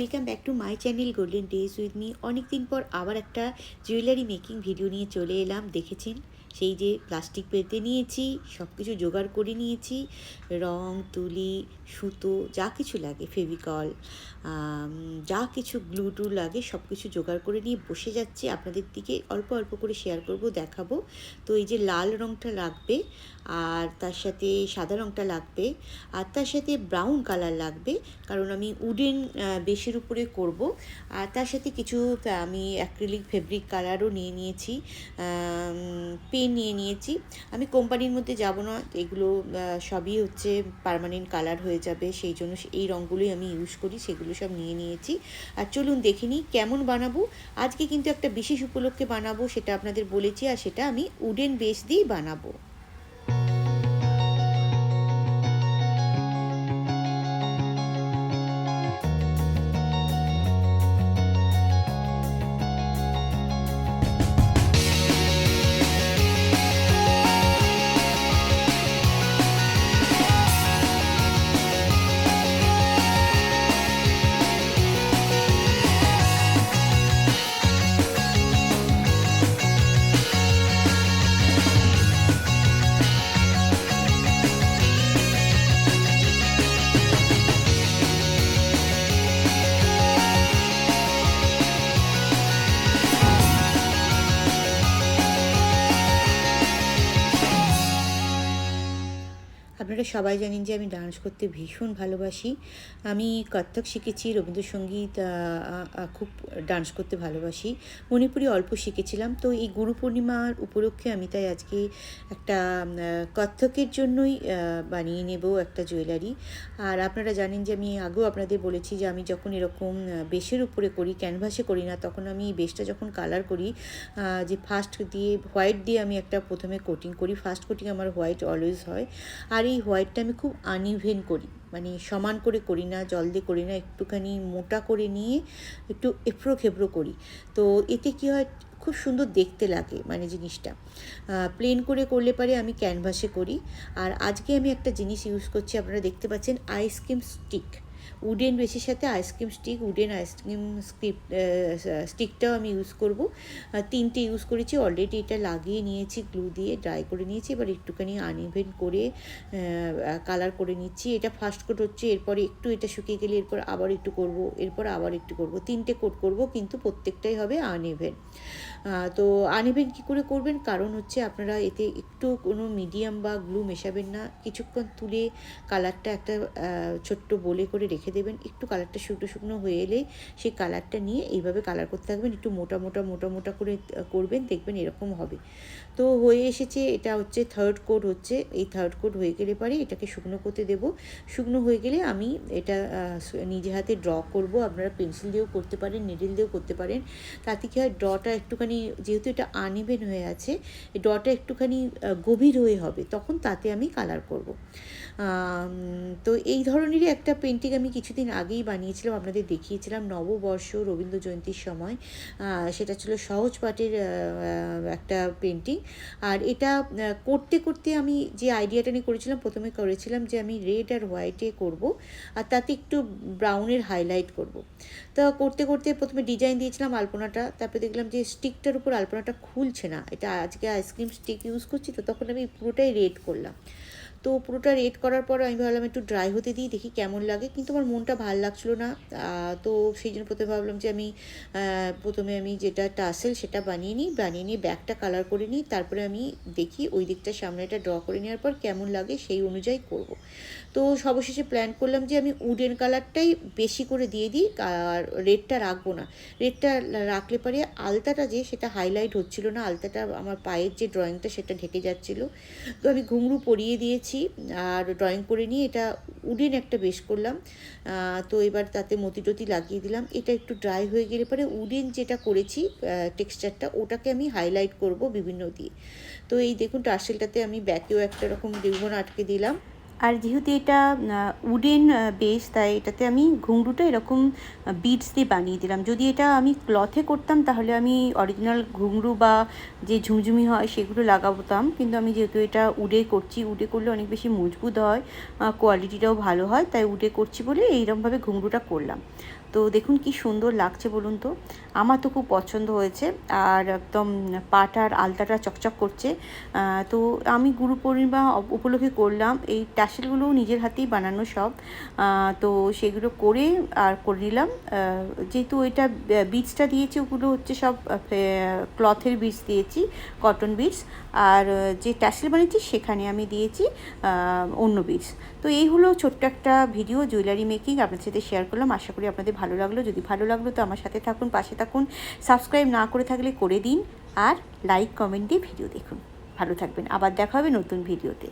Welcome back to my channel golden days with me অনেকদিন পর আবার একটা জুয়েলারি মেকিং ভিডিও নিয়ে চলে এলাম, দেখেছেন? সেই যে প্লাস্টিক পেতে নিয়েছি সব কিছু জোগাড় করে নিয়েছি, রং, তুলি, সুতো, যা কিছু লাগে, ফেভিকল যা কিছু গ্লু টু লাগে সব কিছু জোগাড় করে নিয়ে বসে যাচ্ছি। আপনাদের দিকে অল্প অল্প করে শেয়ার করব, দেখাবো। তো এই যে লাল রংটা লাগবে, আর তার সাথে সাদা রংটা লাগবে, আর তার সাথে ব্রাউন কালার লাগবে, কারণ আমি উডেন বেশের উপরে করব। আর তার সাথে কিছু, আমি অ্যাক্রিলিক ফেব্রিক কালারও নিয়ে নিয়েছি। পেন নিয়ে নিয়েছি। আমি কোম্পানির মধ্যে যাব না এগুলো সবই হচ্ছে পারমানেন্ট কালার হয়ে যাবে, সেই জন্য এই রঙগুলোই আমি ইউজ করি, সেগুলো সব নিয়ে নিয়েছি। আর চলুন দেখে নিই কেমন বানাবো। আজকে কিন্তু একটা বিশেষ উপলক্ষে বানাবো, সেটা আপনাদের বলেছি, আর সেটা আমি উডেন বেস দিয়েই বানাবো। আপনারা সবাই জানেন যে আমি ডান্স করতে ভীষণ ভালোবাসি। আমি কত্থক শিখেছি, রবীন্দ্রসঙ্গীত খুব ডান্স করতে ভালোবাসি। মণিপুরি অল্প শিখেছিলাম। তো এই গুরু পূর্ণিমার উপলক্ষে আমি তাই আজকে একটা কত্থকের জন্যই বানিয়ে নেব একটা জুয়েলারি। আর আপনারা জানেন যে আমি আগেও আপনাদের বলেছি যে আমি যখন এরকম বেশের উপরে করি, ক্যানভাসে করি না, তখন আমি এই বেশটা যখন কালার করি যে ফার্স্ট দিয়ে, হোয়াইট দিয়ে আমি একটা প্রথমে কোটিং করি। ফার্স্ট কোটিং আমার হোয়াইট অলওয়েজ হয়। আর এই হোয়াইটটা আমি খুব আনইভেন করি। মানে সমান করে করি না, জল দিয়ে করি না, একটুখানি মোটা করে নিয়ে একটু এফ্রো খেবড়ো করি। তো এতে কী হয়, খুব সুন্দর দেখতে লাগে মানে জিনিসটা। প্লেন করে করলে পারে আমি ক্যানভাসে করি। আর আজকে আমি একটা জিনিস ইউজ করছি, আপনারা দেখতে পাচ্ছেন আইসক্রিম স্টিক উডেন বেশির সাথে ice cream stick wooden ice cream script স্টিকটাও আমি ইউজ করব। তিনটে ইউজ করেছি অলরেডি এটা লাগিয়ে নিয়েছি গ্লু দিয়ে ড্রাই করে নিয়েছি, এবার একটুখানি আনইভেন করে কালার করে নিচ্ছি। এটা ফার্স্ট কোট হচ্ছে, এরপরে একটু এটা শুকিয়ে গেলে এরপর আবার একটু করব, এরপর আবার একটু করব। তিনটে কোট করব, কিন্তু প্রত্যেকটাই হবে আনইভেন তো আনইভেন কী করে করবেন? কারণ হচ্ছে আপনারা এতে একটু কোনো মিডিয়াম বা গ্লু মেশাবেন না। কিছুক্ষণ তুলে কালারটা একটা ছোট্ট বলে করে রেখে দেবেন। একটু কালারটা শুকনো শুকনো হয়ে এলে সেই কালারটা নিয়ে এইভাবে কালার করতে থাকবেন। একটু মোটা মোটা মোটা মোটা করে করবেন, দেখবেন এরকম হবে। তো হয়ে এসেছে, এটা হচ্ছে থার্ড কোড হচ্ছে। এই থার্ড কোড হয়ে গেলে পরে এটাকে শুকনো করতে দেব। শুকনো হয়ে গেলে আমি এটা নিজে হাতে ড্র করব। আপনারা পেন্সিল দিয়েও করতে পারেন নিডল দিয়েও করতে পারেন। তাতে কি হয় ড্রটা একটুখানি, যেহেতু এটা আনইভেন হয়ে আছে ড্রটা একটুখানি গভীর হয়ে হবে, তখন তাতে আমি কালার করব। তো এই ধরনেরই একটা পেন্টিং আমি কিছুদিন আগেই বানিয়েছিলাম, আপনাদের দেখিয়েছিলাম নববর্ষ রবীন্দ্র জয়ন্তীর সময় সেটা ছিল সহজ পাঠের একটা পেন্টিং আর এটা করতে করতে আমি যে আইডিয়াটা নিয়ে করেছিলাম, প্রথমে করেছিলাম যে আমি রেড আর হোয়াইটে করব, আর তাতে একটু ব্রাউনের হাইলাইট করব। তা করতে করতে প্রথমে ডিজাইন দিয়েছিলাম আলপনাটা, তারপরে দেখলাম যে স্টিকটার উপর আলপনাটা খুলছে না। এটা আজকে আইসক্রিম স্টিক ইউজ করছি, তো তখন আমি পুরোটাই রেড করলাম। তো পুরোটা রেড করার পর আমি ভাবলাম একটু ড্রাই হতে দিই, দেখি কেমন লাগে। কিন্তু আমার মনটা ভালো লাগছিল না। তো সেই জন্য প্রথমে ভাবলাম যে আমি প্রথমে আমি যেটা টাসেল সেটা বানিয়ে নিই, বানিয়ে নিয়ে ব্যাগটা কালার করে নিই, তারপরে আমি দেখি ওই দিকটা সামনেটা ড্র করে নেওয়ার পর কেমন লাগে সেই অনুযায়ী করব। তো সবশেষে প্ল্যান করলাম যে আমি উডেন কালারটাই বেশি করে দিয়ে দিই, আর রেডটা রাখব না। রেডটা রাখলে পরে আলতাটা যে সেটা হাইলাইট হচ্ছিল না, আলতাটা আমার পায়ের যে ড্রয়িংটা সেটা ঢেকে যাচ্ছিল। তো আমি ঘুঙরু পরিয়ে দিয়েছি আর ড্রয়িং করে নিয়ে এটা উডেন একটা বেশ করলাম। তো এবার তাতে মতি টতি লাগিয়ে দিলাম। এটা একটু ড্রাই হয়ে গেলে পরে উডেন যেটা করেছি টেক্সচারটা ওটাকে আমি হাইলাইট করব বিভিন্ন দিয়ে। তো এই দেখুন টার্সেলটাতে আমি ব্যাকেও একটা রকম রিবন আটকে দিলাম। আর যেহেতু এটা উডেন বেস তাই এটাতে আমি ঘুংরুটা এরকম বিডস দিয়ে বানিয়ে দিলাম। যদি এটা আমি ক্লথে করতাম, তাহলে আমি অরিজিনাল ঘুংরু বা যে ঝুমঝুমি হয়, সেগুলো লাগাবতাম কিন্তু আমি যেহেতু এটা উডে করছি উডে করলে অনেক বেশি মজবুত হয় কোয়ালিটিটাও ভালো হয়, তাই উডে করছি বলে এইরকমভাবে ঘুংরুটা করলাম। তো দেখুন কি সুন্দর লাগছে বলুন তো। আমার তো খুব পছন্দ হয়েছে, আর একদম পাটার আলতাটা চকচক করছে। তো আমি গুরু পূর্ণিমা উপলক্ষে করলাম। এই ট্যাসেলগুলো নিজের হাতেই বানানো সব। তো সেগুলো করে আর করে নিলাম। যেহেতু এটা বীজটা দিয়েছি, ওগুলো হচ্ছে সব ক্লথের বীজ দিয়েছি, কটন বীজ। আর যে ট্যাসেল বানিয়েছি, সেখানে আমি দিয়েছি অন্য বীজ। তো এই হলো ছোট্ট একটা ভিডিও, জুয়েলারি মেকিং। আপনার সাথে শেয়ার করলাম। আশা করি আপনাদের ভালো লাগল। যদি ভালো লাগল, তো আমার সাথে থাকুন, পাশে থাকুন। সাবস্ক্রাইব না করে থাকলে করে দিন। আর লাইক কমেন্ট দিয়ে ভিডিও দেখুন। ভালো থাকবেন। আবার দেখা হবে নতুন ভিডিওতে।